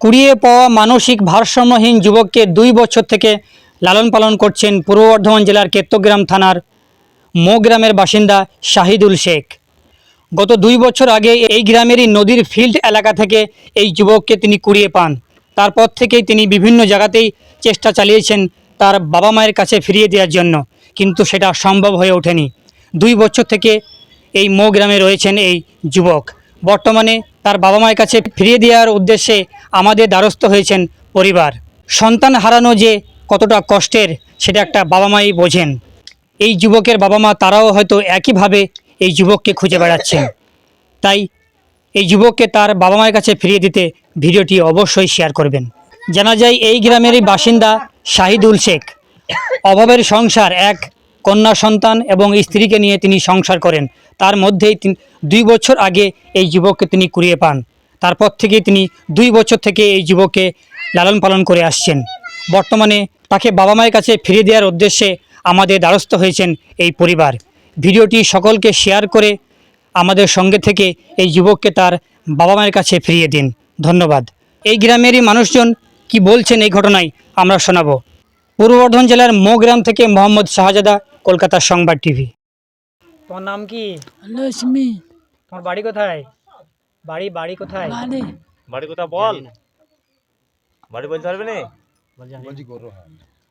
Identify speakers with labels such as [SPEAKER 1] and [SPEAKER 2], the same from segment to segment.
[SPEAKER 1] কুড়িয়ে পাওয়া মানসিক ভারসাম্যহীন যুবককে দুই বছর থেকে লালন পালন করছেন পূর্ব বর্ধমান জেলার কেত্তগ্রাম থানার মো গ্রামের বাসিন্দা শাহিদুল শেখ। গত দুই বছর আগে এই গ্রামেরই নদীর ফিল্ড এলাকা থেকে এই যুবককে তিনি কুড়িয়ে পান। তারপর থেকেই তিনি বিভিন্ন জায়গাতেই চেষ্টা চালিয়েছেন তার বাবা মায়ের কাছে ফিরিয়ে দেওয়ার জন্য, কিন্তু সেটা সম্ভব হয়ে ওঠেনি। দুই বছর থেকে এই মো গ্রামে রয়েছেন এই যুবক। বর্তমানে তার বাবা মায়ের কাছে ফিরিয়ে দেওয়ার উদ্দেশ্যে আমাদের দ্বারস্থ হয়েছেন পরিবার। সন্তান হারানো যে কতটা কষ্টের, সেটা একটা বাবা মাই বোঝেন। এই যুবকের বাবা মা তারাও হয়তো একইভাবে এই যুবককে খুঁজে বেড়াচ্ছেন। তাই এই যুবককে তার বাবা মায়ের কাছে ফিরিয়ে দিতে ভিডিওটি অবশ্যই শেয়ার করবেন। জানা যায় এই গ্রামেরই বাসিন্দা শাহিদুল শেখ। অভাবের সংসার এক কন্যা সন্তান এবং স্ত্রীকে নিয়ে তিনি সংসার করেন। তার মধ্যেই দুই বছর আগে এই যুবককে তিনি কুড়িয়ে পান। তারপর থেকেই তিনি দুই বছর থেকে এই যুবককে লালন পালন করে আসছেন। বর্তমানে তাকে বাবা মায়ের কাছে ফিরিয়ে দেওয়ার উদ্দেশ্যে আমাদের দ্বারস্থ হয়েছেন এই পরিবার। ভিডিওটি সকলকে শেয়ার করে আমাদের সঙ্গে থেকে এই যুবককে তার বাবা মায়ের কাছে ফিরিয়ে দিন। ধন্যবাদ। এই গ্রামেরই মানুষজন কি বলছেন এই ঘটনায় আমরা শোনাবো। পূর্ব বর্ধমান জেলার মো গ্রাম থেকে মোহাম্মদ শাহজাদা কলকাতার সংবাদ টিভি। তোমার নাম কি?
[SPEAKER 2] লক্ষ্মী।
[SPEAKER 1] তোমার বাড়ি কোথায়? বাড়ি বাড়ি কোথায়?
[SPEAKER 2] বাড়ি।
[SPEAKER 3] বাড়ি কোথা বল? বাড়ি বলতে পারবে না?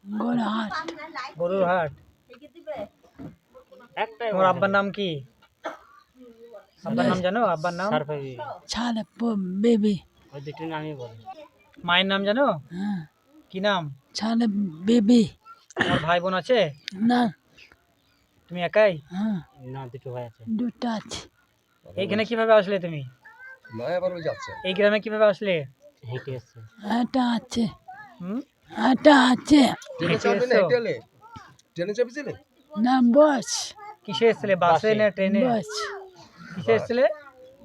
[SPEAKER 2] গোড়হাট
[SPEAKER 1] গরুর হাট
[SPEAKER 3] একটাই
[SPEAKER 1] তোমার আব্বার নাম কি? আব্বার নাম জানো? আব্বার নাম?
[SPEAKER 2] ছাড় বেবি।
[SPEAKER 3] ওই দুটো নামই বল।
[SPEAKER 1] মায়ের নাম জানো?
[SPEAKER 2] হ্যাঁ।
[SPEAKER 1] কি নাম?
[SPEAKER 2] ছাড় বেবি।
[SPEAKER 1] তোমার ভাই বোন আছে?
[SPEAKER 2] না।
[SPEAKER 1] তুমি একাই?
[SPEAKER 2] হ্যাঁ।
[SPEAKER 3] না দুটো ভাই আছে।
[SPEAKER 2] দুটো আছে।
[SPEAKER 1] এইখানে কীভাবে আসলে তুমি? এই গ্রামে কীভাবে আসলে?
[SPEAKER 3] হেঁটে এসছে।
[SPEAKER 2] এটা আছে।
[SPEAKER 1] হুম?
[SPEAKER 2] এটা আছে।
[SPEAKER 1] হেঁটে এসছো?
[SPEAKER 2] না বস।
[SPEAKER 1] কিসে এসছিলে? বাসে না ট্রেনে?
[SPEAKER 2] বস।
[SPEAKER 1] কিসে এসছিলে?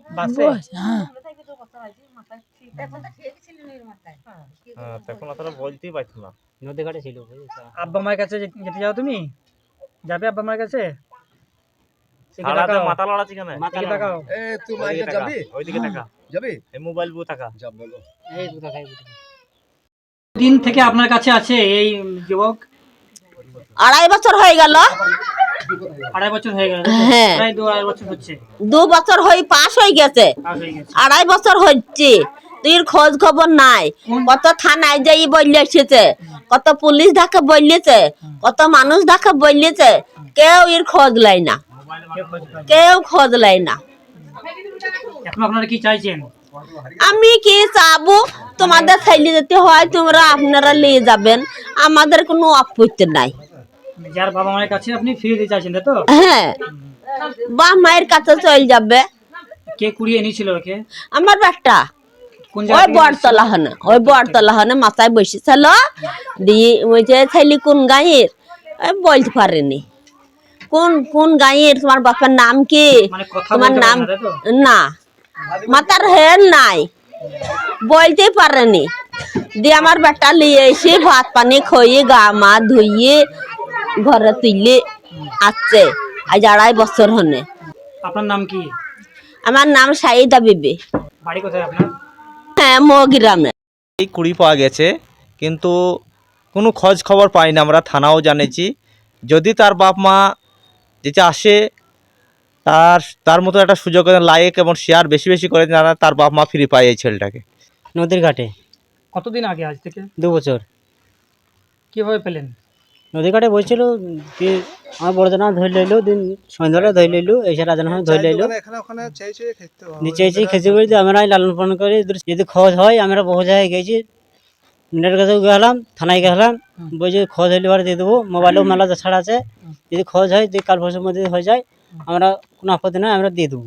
[SPEAKER 1] বাসে?
[SPEAKER 2] বস হ্যাঁ।
[SPEAKER 3] হ্যাঁ তখন অতটা বলতেই পারছ না। নদী ঘাটে ছিল
[SPEAKER 1] আব্বা মায়ের কাছে যেতে যাও তুমি? যাবে আব্বা মায়ের কাছে।
[SPEAKER 3] মাথা ওইদিকে টাকা
[SPEAKER 4] যাবি?
[SPEAKER 3] এই মোবাইল বউ টাকা
[SPEAKER 1] দিন থেকে আপনার কাছে আছে এই যুবক?
[SPEAKER 5] আড়াই বছর হয়ে গেল।
[SPEAKER 1] আড়াই বছর হয়ে গেল।
[SPEAKER 5] হ্যাঁ।
[SPEAKER 1] দু আড়াই বছর হচ্ছে।
[SPEAKER 5] দু বছর হয়ে পাস হয়ে গেছে। আড়াই বছর হচ্ছে। তুই খোঁজ খবর নাই। কত থানায় যাই বললে এসেছে। কত পুলিশ ডাকে বললেছে কত মানুষ ডাকে বললেছে কেউ এর খোঁজ লাই না।
[SPEAKER 1] কেউ খোঁজ।
[SPEAKER 5] লাই না।
[SPEAKER 1] আপনারা কি চাইছেন?
[SPEAKER 5] আমি কি চাবো? তোমাদের ছেলে যেতে হয় তোমরা আপনারা নিয়ে যাবেন। আমাদের কোনো আপত্তি নাই।
[SPEAKER 1] মানে যার বাবা মায়ের কাছে আপনি ফিরে দিতে চাইছেন তো?
[SPEAKER 5] হ্যাঁ। মায়ের কাছে চল যাবে।
[SPEAKER 1] কে কুড়িয়ে এনেছিল ওকে?
[SPEAKER 5] আমার
[SPEAKER 1] কোন
[SPEAKER 5] ওই হনে ওই বটতলা হনে মাথায় বসেছিল দিয়ে ওই যে ছেলে কোন গাঁয়ের? ওই বলতে পারেনি। কোন কোন গাঁয়ের? তোমার বাপের নাম কি?
[SPEAKER 1] মানে
[SPEAKER 5] তোমার নাম
[SPEAKER 1] না?
[SPEAKER 5] মাতার হেন নাই। বলতে পারেনি। দিয়ে আমার বেটা নিয়ে এসে ভাত পানি খইয়ে গা মা ধুইয়ে ঘরে তুইলে আসছে। আজ আড়াই বছর হনে।
[SPEAKER 1] আপনার নাম কি?
[SPEAKER 5] আমার নাম সাইদা বিবি।
[SPEAKER 1] বাড়ি কোথায় আপনার?
[SPEAKER 5] হ্যাঁ মগিরামে
[SPEAKER 6] এই কুড়ি পাওয়া গেছে কিন্তু কোনো খোঁজ খবর পাই না আমরা থানাও জানিয়েছি যদি তার বাপ মা যেটা আসে তার তার মতো একটা সুযোগ লাইক এবং শেয়ার বেশি বেশি করে জানা তার বাপ মা ফিরে পায় এই ছেলেটাকে।
[SPEAKER 3] নদীর ঘাটে।
[SPEAKER 1] কতদিন আগে আজ থেকে?
[SPEAKER 3] দু বছর।
[SPEAKER 1] কীভাবে পেলেন?
[SPEAKER 3] নদী ঘাটে বলছিল যে আমার বড় জানা ধরে লইলো দিন সন্ধ্যাবেলা ধরে লইলো ধরে লইলো।
[SPEAKER 4] এখানে ওখানে চেয়ে চেয়ে খেতে হবে।
[SPEAKER 3] নিচে এসে খেতে বলি আমরা লালন পালন করি যদি খোঁজ হয় আমরা বহু জায়গায় গেছি। মিনার কাছেও গেলাম থানায় গেলাম বলছি খোঁজ হইলে এবার দিয়ে দেবো মোবাইলেও মেলা ছাড়া আছে। যদি খোঁজ হয় যদি কাল পরশুর মধ্যে হয়ে যায় আমরা কোনো আপত্তি নয় আমরা দিয়ে দেবো।